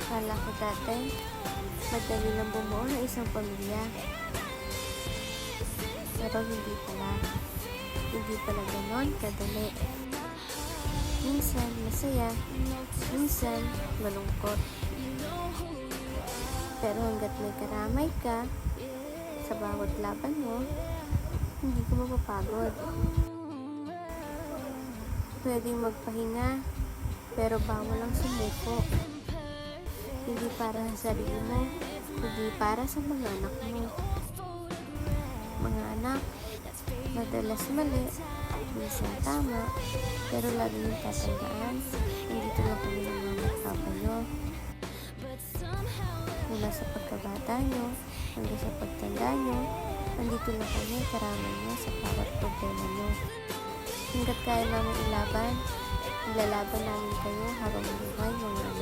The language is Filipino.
Akala ko dati, madali lang bumuo ng isang pamilya. Pero hindi pala. Hindi pala ganon kadali. Minsan masaya, minsan malungkot. Pero hanggat may karamay ka, sa bawat laban mo, hindi ka mapapagod. Pwedeng magpahinga, pero bawal ang sumuko. Hindi para sa sarili mo, hindi para sa mga anak mo. Mga anak, madalas mali, minsan tama, pero lagi yung tatandaan, nandito lang kami ng at papa nyo. Mula sa pagkabata nyo, hanggang sa pagtanda nyo, nandito lang kami karamay nyo sa bawat problema nyo. Hanggat kaya namin ilaban, ilalaban namin kayo habang buhay mga.